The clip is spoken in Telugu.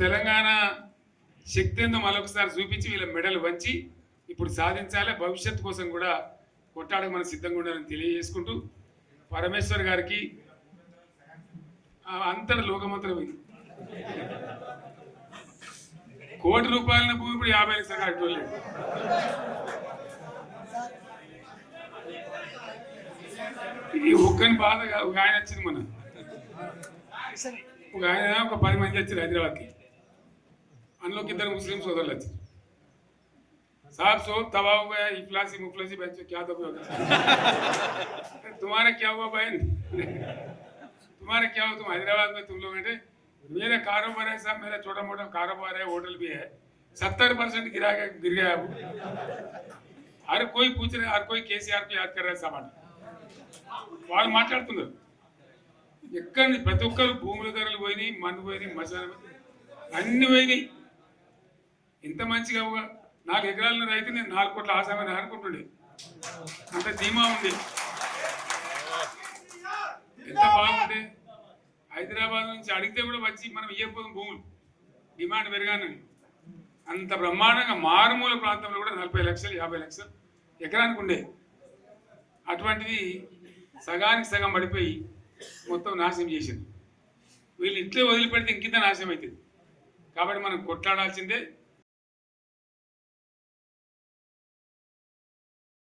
తెలంగాణ శక్తి ఏందో మరొకసారి చూపించి వీళ్ళ మెడలు వంచి ఇప్పుడు సాధించాలి. భవిష్యత్తు కోసం కూడా కొట్టాడకు మనం సిద్ధంగా ఉండాలని తెలియజేసుకుంటూ పరమేశ్వర్ గారికి అంతటి లోకమంత్రం ఇది. కోటి రూపాయల భూమి ఇప్పుడు యాభై లక్షలు కట్టలేదు ఈ ఒక్కని బాధగా ఒక ఆయన వచ్చింది మన ఒక ఆయన ఒక పది మంది వచ్చారు హైదరాబాద్కి అందులోకి ఇద్దరు ముస్లిం సోదరులు వచ్చారు साहब सो तबाह हो गया इफलासी मुफलसी बच्चों क्या दबे होगा तुम्हारा क्या हुआ बहन तुम्हारा क्या हुआ तुम हैदराबाद में तुम लोग बैठे मेरा कारोबार है साहब मेरा छोटा मोटा कारोबार है होटल भी है सत्तर परसेंट गिरा गया गिर गया अब हर कोई पूछ रहे हर कोई केसीआर को याद कर रहा है सामान వాళ్ళు మాట్లాడుతున్నారు ఎక్కడ నుంచి ప్రతి ఒక్కరు భూముల ధరలు పోయినాయి మన్ను పోయినాయి మసాలా అన్ని పోయినాయి. ఇంత మంచిగా ఒక నాలుగు ఎకరాల రైతు నేను నాలుగు కోట్ల ఆసామని అనుకుంటుండే అంత ధీమా ఉంది ఎంత బాగుంటే హైదరాబాద్ నుంచి అడిగితే కూడా వచ్చి మనం ఇవ్వకపోతాం భూములు. డిమాండ్ పెరగానని. అంత బ్రహ్మాండంగా మారుమూల ప్రాంతంలో కూడా నలభై లక్షలు యాభై లక్షలు ఎకరానికి ఉండే. అటువంటిది సగానికి సగం పడిపోయి మొత్తం నాశనం చేసింది. వీళ్ళు ఇట్లే వదిలిపెడితే ఇంకింత నాశనం అవుతుంది కాబట్టి మనం కొట్లాడాల్సిందే